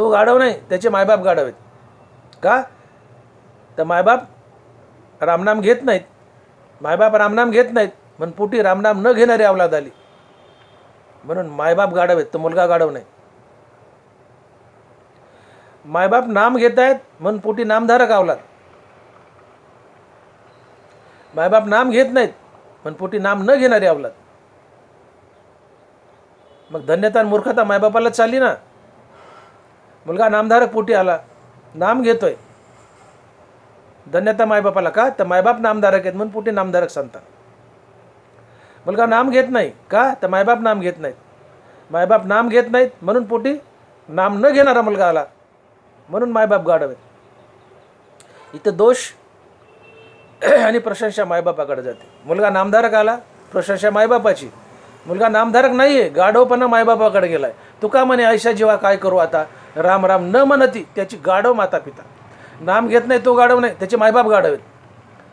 तो गाढव नाही त्याचे मायबाप गाढव आहेत. का? तर मायबाप रामनाम घेत नाहीत. मायबाप रामनाम घेत नाहीत म्हणून पोटी रामनाम न घेणारी अवलाद आली. म्हणून मायबाप गाढव आहेत तर मुलगा गाढव नाही. मायबाप नाम घेत आहेत म्हणून पोटी नामधारक अवलाद मायबाप नाम घेत नाहीत पण पोटी नाम न घेणारी अवलाद मग धन्यता आणि मूर्खता मायबापाला चालली ना? मुलगा नामधारक पोटी आला. नाम घेतोय. धन्यता मायबापाला का? तर मायबाप नामधारक आहेत म्हणून पोटी नामधारक सांगतात. मुलगा नाम घेत नाही का? तर मायबाप नाम घेत नाहीत. मायबाप नाम घेत नाहीत म्हणून पोटी नाम न घेणारा मुलगा आला. म्हणून मायबाप गाढव आहेत. इथं दोष आणि प्रशंसा मायबापाकडे जाते. मुलगा नामधारक आला प्रशंसा मायबापाची. मुलगा नामधारक नाही आहे गाढवपणा मायबापाकडे गेलाय. तुका म्हणे आयशा जीवा काय करू आता? राम राम न म्हणती त्याची गाढव माता पिता नाम घेत नाही तो गाढव नाही त्याचे मायबाप गाढव आहेत.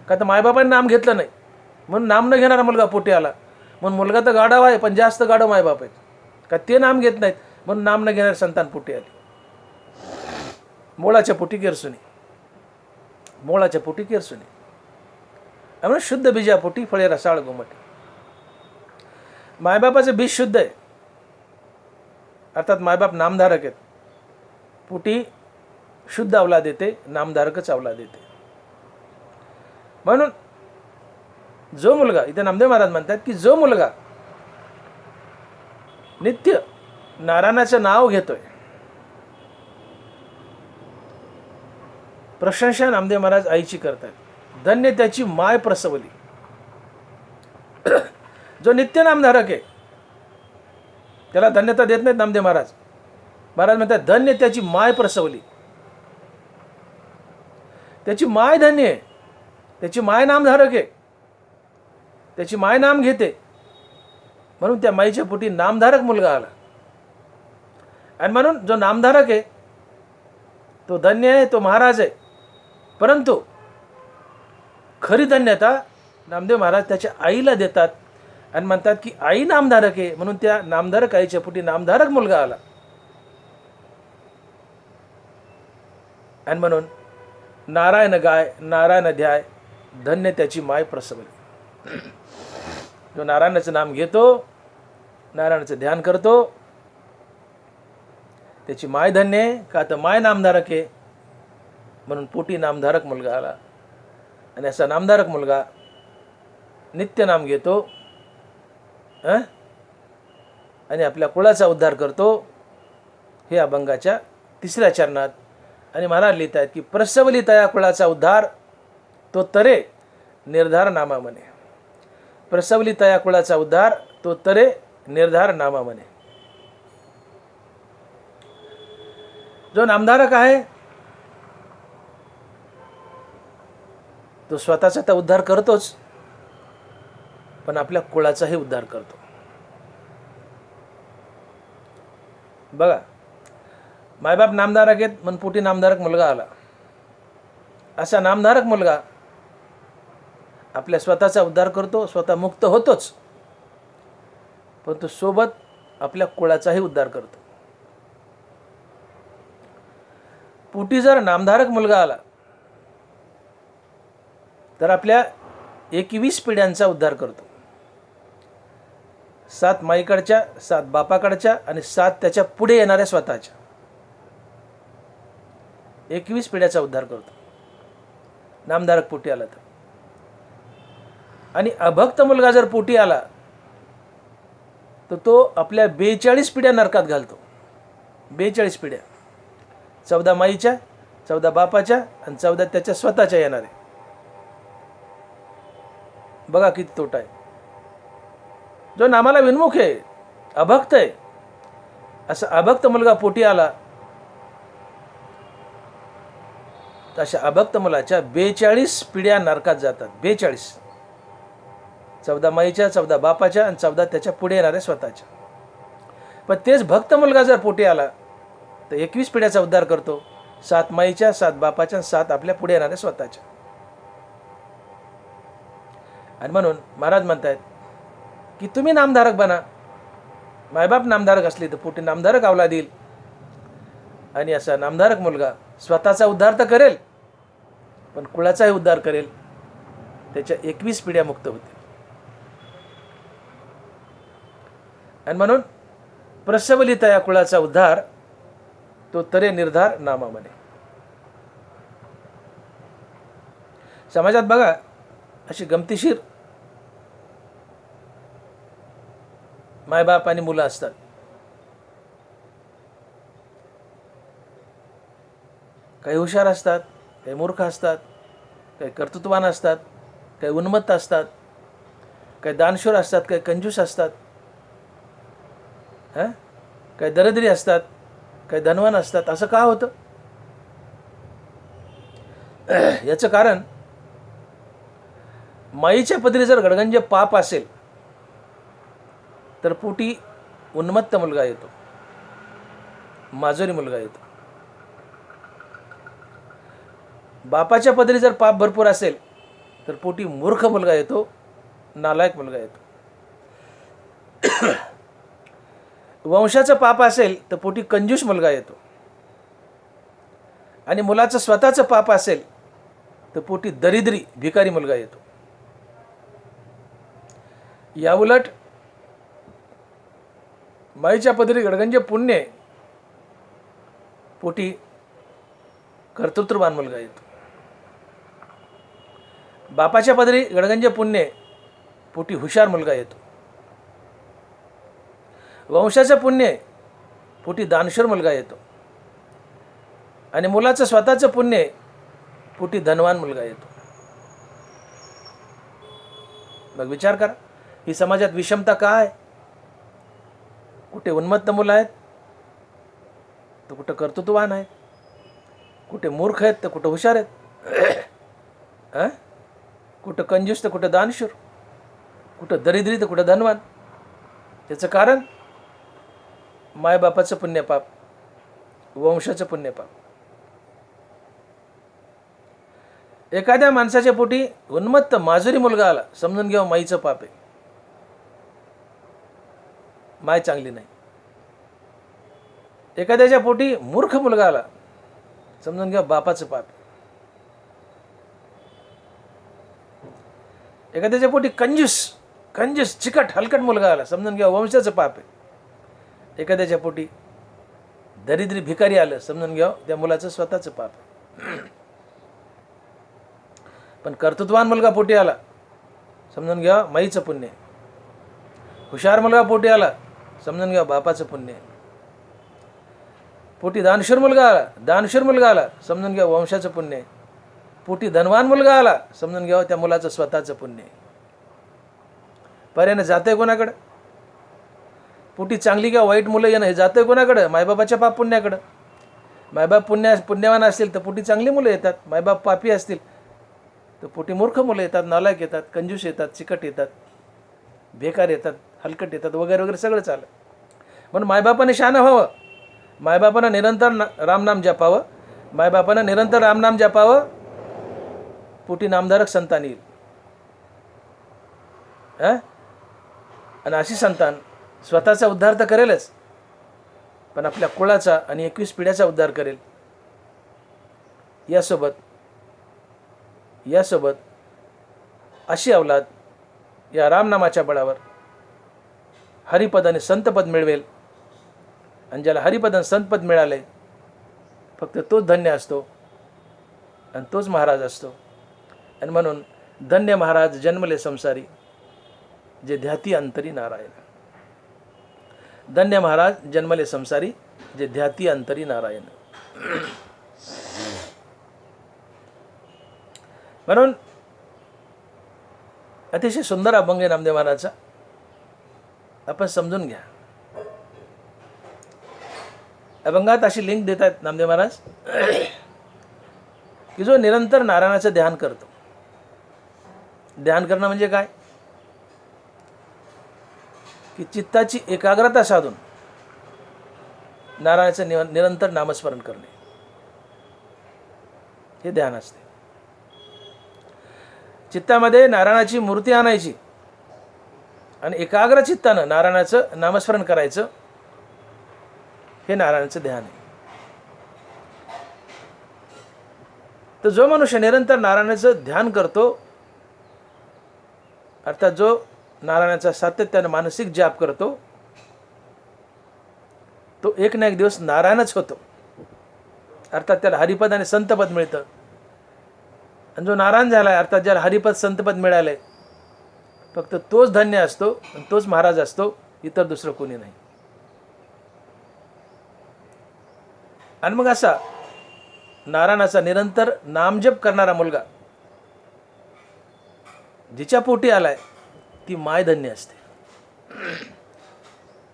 का तर मायबापाने नाम घेतलं नाही. म्हणून नाम न घेणारा मुलगा पोटी आला. म्हणून मुलगा तर गाढव आहे पण जास्त गाढव मायबाप आहेत. का ते नाम घेत नाहीत म्हणून नाम न घेणारे संतान पोटी आली. मोळाच्या पोटी केरसुनी मोळाच्या पोटी केरसुनी त्यामुळे शुद्ध बीजापोटी फळे रसाळ गोमट मायबापाचं बीज शुद्ध आहे. अर्थात मायबाप नामधारक आहेत. पोटी शुद्ध अवला देते नामधारकच अवला देते. म्हणून जो मुलगा इथे नामदेव महाराज म्हणतात की जो मुलगा नित्य नारायणाचं नाव घेतोय प्रशंसा नामदेव महाराज आईची करतात. धन्य त्याची माय प्रसवली. जो नित्य नामधारक आहे त्याला धन्यता देत नाहीत नामदेव महाराज. महाराज म्हणतात धन्य त्याची माय प्रसवली. त्याची माय धन्य आहे. त्याची माय नामधारक आहे. त्याची माय नाम घेते. म्हणून त्या माईच्या पोटी नामधारक मुलगा आला. आणि म्हणून जो नामधारक आहे तो धन्य आहे तो महाराज आहे. परंतु खरी धन्यता नामदेव महाराज त्याच्या आईला देतात आणि म्हणतात की आई नामधारक आहे. म्हणून त्या नामधारक आईच्या पोटी नामधारक मुलगा आला. आणि म्हणून नारायण गाय नारायण ध्याय धन्य त्याची माय प्रसवली. जो नारायणाचं नाम घेतो नारायणाचं ध्यान करतो त्याची माय धन्य आहे का तर माय नामधारक आहे म्हणून पोटी नामधारक मुलगा आला. आणि असा नामधारक मुलगा नित्य नाम घेतो आणि आपल्या कुळाचा उद्धार करतो हे अभंगाच्या तिसऱ्या चरणात आणि महाराज लिहित आहेत की प्रसवली तया कुळाचा उद्धार तो तरे निर्धार नामा म्हणे प्रसवली तया कुळाचा उद्धार तो तरे निर्धार नामा म्हणे जो नामधारक आहे तो स्वतःचा तर उद्धार करतोच पण आपल्या कुळाचाही उद्धार करतो. बघा मायबाप नामधारक आहेत म्हणून पोटी नामधारक मुलगा आला. असा नामधारक मुलगा आपल्या स्वतःचा उद्धार करतो स्वतः मुक्त होतोच. परंतु सोबत आपल्या कुळाचाही उद्धार करतो. पोटी जर नामधारक मुलगा आला तर आपल्या एकवीस पिढ्यांचा उद्धार करतो. सात माईकडच्या सात बापाकडच्या आणि सात त्याच्या पुढे येणाऱ्या स्वतःच्या. एकवीस पिढ्याचा उद्धार करतो. नामधारक पोटी आला तर. आणि अभक्त मुलगा जर पोटी आला तर तो आपल्या बेचाळीस पिढ्या नरकात घालतो. बेचाळीस पिढ्या. चौदा माईच्या चौदा बापाच्या आणि चौदा त्याच्या स्वतःच्या येणार. आहे बघा किती तोटा आहे. जो नामाला विनमुख आहे अभक्त आहे असा अभक्त मुलगा पोटी आला तर अशा अभक्त मुलाच्या बेचाळीस पिढ्या नरकात जातात. बेचाळीस. चौदा माईच्या चौदा बापाच्या आणि चौदा त्याच्या पुढे येणाऱ्या स्वतःच्या. पण तेच भक्त मुलगा जर पोटी आला तर एकवीस पिढ्याचा उद्धार करतो. सात माईच्या सात बापाच्या आणि सात आपल्या पुढे येणाऱ्या स्वतःच्या. आणि म्हणून महाराज म्हणतायत की तुम्ही नामधारक बना. मायबाप नामधारक असले तर पोटी नामधारक आवला देईल. आणि असा नामधारक मुलगा स्वतःचा उद्धार तर करेल पण कुळाचाही उद्धार करेल. त्याच्या एकवीस पिढ्या मुक्त होतील. आणि म्हणून प्रसवलित या कुळाचा उद्धार. तो तरे निर्धार नामा म्हणे समाजात बघा अशी गमतीशीर मायबाप आणि मुलं असतात. काही हुशार असतात. काही मूर्ख असतात काही कर्तृत्वान असतात काही उन्मत्त असतात काही दानशूर असतात काही कंजूस असतात हां? काही दरिद्री असतात काही धनवान असतात असं का होतं? याचं कारण माईच्या पदरी जर गडगंज पाप असेल तर पोटी उन्मत्त मुलगा येतो माजोरी मुलगा येतो. बापाच्या पदरी जर पाप भरपूर असेल तर पोटी मूर्ख मुलगा येतो नालायक मुलगा येतो. वंशाचं पाप असेल तर पोटी कंजूस मुलगा येतो. आणि मुलाचं स्वतःचं पाप असेल तर पोटी दरिद्री भिकारी मुलगा येतो. याउलट माईच्या पदरी गडगंज पुण्य पोटी कर्तृत्ववान मुलगा येतो. बापाच्या पदरी गडगंज पुण्य पोटी हुशार मुलगा येतो. वंशाचं पुण्य पोटी दानशूर मुलगा येतो. आणि मुलाचं स्वतःचं पुण्य पोटी धनवान मुलगा येतो. मग विचार करा ही समाजात विषमता का आहे कुठे उन्मत्त मुलं आहेत? तर कुठं कर्तृत्ववान आहेत? कुठे मूर्ख आहेत? तर कुठं हुशार आहेत? अं? कुठं कंजूस तर कुठं दानशूर कुठं दरिद्री तर कुठं धनवान. त्याचं कारण मायबापाचं पुण्यपाप वंशाचं पुण्यपाप. एखाद्या माणसाच्या पोटी उन्मत्त माजुरी मुलगा आला समजून घ्या माईचं पाप आहे. माय चांगली नाही. एखाद्याच्या पोटी मूर्ख मुलगा आला समजून घ्या बापाचं पाप आहे. एखाद्याच्या पोटी कंजूस कंजूस चिकट हलकट मुलगा आला. समजून घ्या वंशाचं पाप आहे. एखाद्याच्या पोटी दरिद्री भिकारी आलं समजून घ्या त्या मुलाचं स्वतःचं पाप आहे. पण कर्तृत्वान मुलगा पोटी आला. समजून घ्या माईचं पुण्य हुशार मुलगा पोटी आला. समजून घ्या बापाचं पुण्य पोटी दानशूर मुलगा आला. दानशूर मुलगा आला. समजून घ्या वंशाचं पुण्य आहे. पोटी धनवान मुलगा आला. समजून घ्यावं त्या मुलाचं स्वतःचं पुण्य आहे. पर्यानं जातंय कोणाकडं? पोटी चांगली किंवा वाईट मुलं येणं हे जातं कोणाकडं? मायबाबाच्या पाप पुण्याकडं. मायबाप पुण्या पुण्यवान असतील तर पोटी चांगली मुलं येतात. मायबाप पापी असतील तर पोटी मूर्ख मुलं येतात नालायक येतात कंजूस येतात चिकट येतात बेकार येतात हलकट येतात वगैरे वगैरे सगळं चालं म्हणून मायबापाने शहाणं व्हावं. मायबापानं निरंतर ना रामनाम जपावं. मायबापानं निरंतर रामनाम जपावं. पोटी नामधारक संतान येईल. हां? आणि अशी संतान स्वतःचा उद्धार तर करेलच पण आपल्या कुळाचा आणि एकवीस पिढ्याचा उद्धार करेल. यासोबत यासोबत अशी अवलाद या रामनामाच्या बळावर हरिपद आणि संतपद मिळवेल. आणि ज्याला हरिपद आणि संतपद मिळाले फक्त तोच धन्य असतो आणि तोच महाराज असतो. आणि म्हणून धन्य महाराज जन्मले संसारी जे ध्याती अंतरी नारायण. धन्य महाराज जन्मले संसारी जे ध्याती अंतरी नारायण. म्हणून अतिशय सुंदर अभंग आहे नामदेव महाराजचा. आपण समजून घ्या. अभंगात अशी लिंक देत आहेत नामदेव महाराज की जो निरंतर नारायणाचं ध्यान करतो. ध्यान करणं म्हणजे काय? की चित्ताची एकाग्रता साधून नारायणाचं निर निरंतर नामस्मरण करणे. हे ध्यान असते. चित्तामध्ये नारायणाची मूर्ती आणायची आणि एकाग्र चित्तानं नारायणाचं नामस्मरण करायचं हे नारायणाचं ध्यान आहे. तर जो मनुष्य निरंतर नारायणाचं ध्यान करतो अर्थात जो नारायणाचा सातत्यानं मानसिक जाप करतो तो एक ना एक दिवस नारायणच होतो. अर्थात त्याला हरिपद आणि संतपद मिळतं. आणि जो नारायण झाला आहे अर्थात ज्याला हरिपद संतपद मिळालं आहे फक्त तोच धन्य असतो आणि तोच महाराज असतो इतर दुसरं कोणी नाही. आणि मग असा नारायणाचा निरंतर नामजप करणारा मुलगा जिच्या पोटी आलाय ती माय धन्य असते.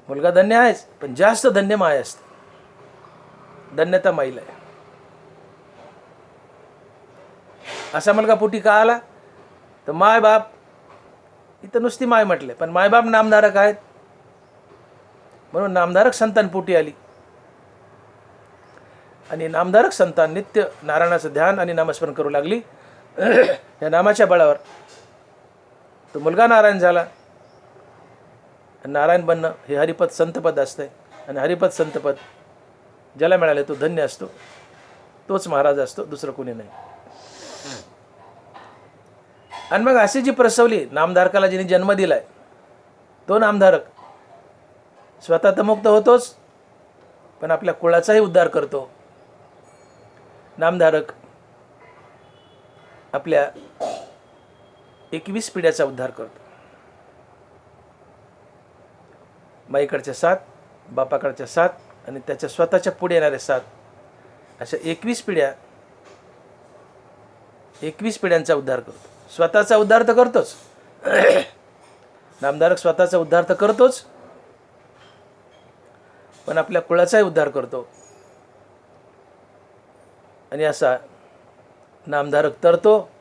मुलगा धन्य आहेच पण जास्त धन्य माय असते. धन्यता माईला आहे. असा मुलगा पोटी का आला? तर माय बाप इथं नुसती माय म्हटले पण मायबाप नामधारक आहेत. म्हणून नामधारक संतान पोटी आली. आणि नामधारक संतान नित्य नारायणाचं ध्यान आणि नामस्मरण करू लागली. या नामाच्या बळावर तो मुलगा नारायण झाला. नारायण बनणं हे हरिपद संतपद असतंय. आणि हरिपद संतपद ज्याला मिळाले तो धन्य असतो. तोच महाराज असतो दुसरं कोणी नाही. आणि मग अशी जी प्रसवली नामधारकाला जिने जन्म दिलाय तो नामधारक स्वतः तर मुक्त होतोच पण आपल्या कुळाचाही उद्धार करतो. नामधारक आपल्या एकवीस पिढ्याचा उद्धार करतो. माईकडच्या सात बापाकडच्या सात आणि त्याच्या स्वतःच्या पुढे येणाऱ्या सात. अशा एकवीस पिढ्या एकवीस पिढ्यांचा उद्धार करतो. स्वतःचा उद्धार तर करतोच. नामधारक स्वतःचा उद्धार तर करतोच. पण आपल्या कुळाचाही उद्धार करतो. आणि असा नामधारक तरतो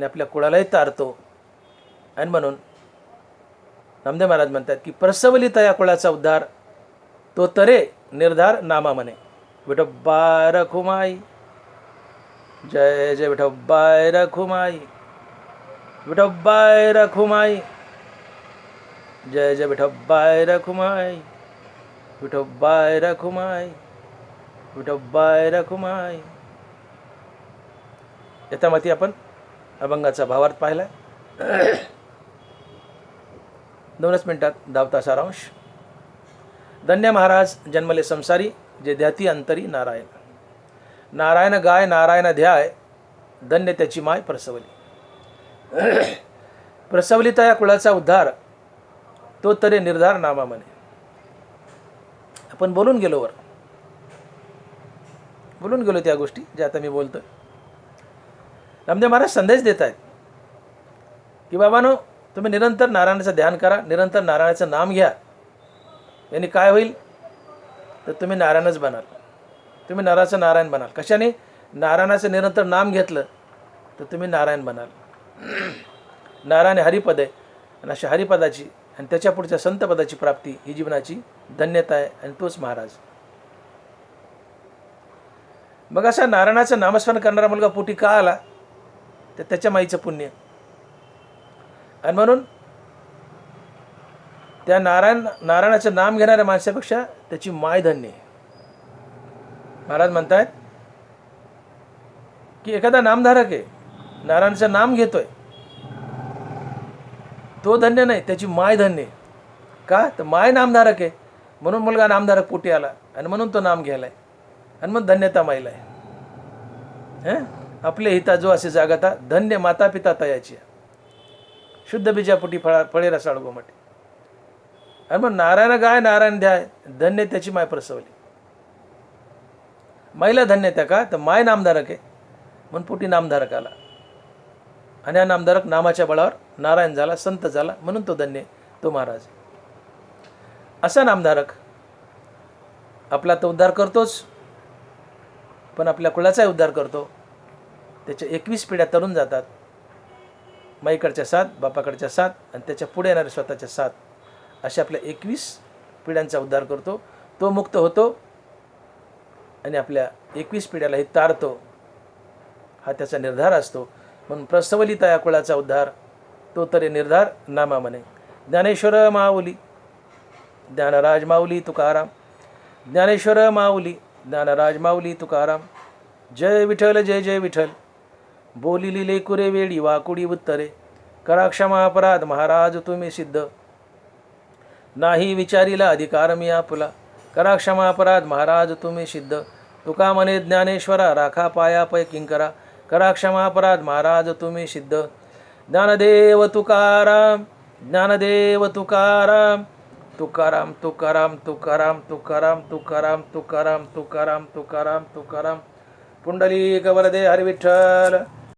आणि आपल्या कुळालाही तारतो. आणि म्हणून नामदेव महाराज म्हणतात की प्रसवली या कुळाचा उद्धार तो तरे निर्धार नामा म्हणे. विठोबाय रखुमाई जय जय विठोबाय रखुमाई विठोबाय रखुमाई जय जय विठोबाय रखुमाई विठोबाय रखुमाई विठोबाय रखुमाई यथामती आपण अभंगाचा भावार्थ पाहिला. दोनच मिनिटात धावता सारांश. धन्य महाराज जन्मले संसारी जे ध्याती अंतरी नारायण. नारायण गाय नारायण ध्याय धन्य त्याची माय प्रसवली. प्रसवली या कुळाचा उद्धार तो तरी निर्धार नामा म्हणे आपण बोलून गेलो वर. बोलून गेलो त्या गोष्टी ज्या आता मी बोलतोय. रामदेव महाराज संदेश देत आहेत की बाबानो तुम्ही निरंतर नारायणाचं ध्यान करा निरंतर नारायणाचं नाम घ्या. याने काय होईल? तर तुम्ही नारायणच बनाल. तुम्ही नराचं नारायण बनाल. कशाने? नारायणाचं निरंतर नाम घेतलं तर तुम्ही नारायण बनाल. नारायण हरिपद आहे आणि अशा हरिपदाची आणि त्याच्या पुढच्या संतपदाची प्राप्ती ही जीवनाची धन्यता आहे आणि तोच महाराज. मग असा नारायणाचं नामस्मरण करणारा मुलगा पोटी का आला? तर त्याच्या माईचं पुण्य. आणि म्हणून त्या नारायण नारायणाचं नाम घेणाऱ्या माणसापेक्षा त्याची माय धन्य महाराज म्हणतायत की एखादा नामधारक आहे नारायणाचं नाम घेतोय तो धन्य नाही त्याची माय धन्य का? तर माय नामधारक आहे. म्हणून मुलगा नामधारक पोटी आला आणि म्हणून तो नाम घ्यायलाय. आणि मग धन्यता माईला आहे. आपले हिता जो असे जागता धन्य माता पिता तयाची शुद्ध बीजापुटी फळा फळे रसाळ मटे आणि मग नारायण गाय नारायण ध्याय धन्य त्याची माय प्रसवली. माईला धन्य त्या का? तर माय नामधारक आहे. म्हणून पोटी नामधारक आला. आणि हा नामधारक नामाच्या बळावर नारायण झाला संत झाला म्हणून तो धन्य तो महाराज असा नामधारक आपला तो उद्धार करतोच पण आपल्या कुळाचाही उद्धार करतो. त्याच्या एकवीस पिढ्या तरुण जातात. माईकडच्या सात बापाकडच्या सात आणि त्याच्या पुढे येणाऱ्या स्वतःच्या सात. अशा आपल्या एकवीस पिढ्यांचा उद्धार करतो. तो मुक्त होतो आणि आपल्या एकवीस पिढ्यालाही तारतो. हा त्याचा निर्धार असतो. म्हणून प्रसवलिता या कुळाचा उद्धार तो तरी निर्धार नामा म्हणे ज्ञानेश्वर माऊली ज्ञानराज माऊली तुकाराम. ज्ञानेश्वर माऊली ज्ञानराज माऊली तुकाराम. जय विठ्ठल जय जय विठ्ठल. बोलिली लेकुरे वेळी वाकुडी उत्तरे. करा क्षमा अपराध महाराज तुम्ही सिद्ध. नाही विचारीला अधिकार मी आपला. करा क्षमा अपराध महाराज तुम्ही सिद्ध. तुका म्हणे ज्ञानेश्वरा राखा पाया पै किंकरा. करा क्षमा अपराध महाराज तुम्ही सिद्ध. ज्ञानदेव तुकाराम ज्ञानदेव तुकाराम. तुकाराम तुकाराम तुकाराम तुकाराम तुकाराम तुकाराम तुकाराम तुकाराम तुकाराम. पुंडली वरदे हरिविठ्ठल.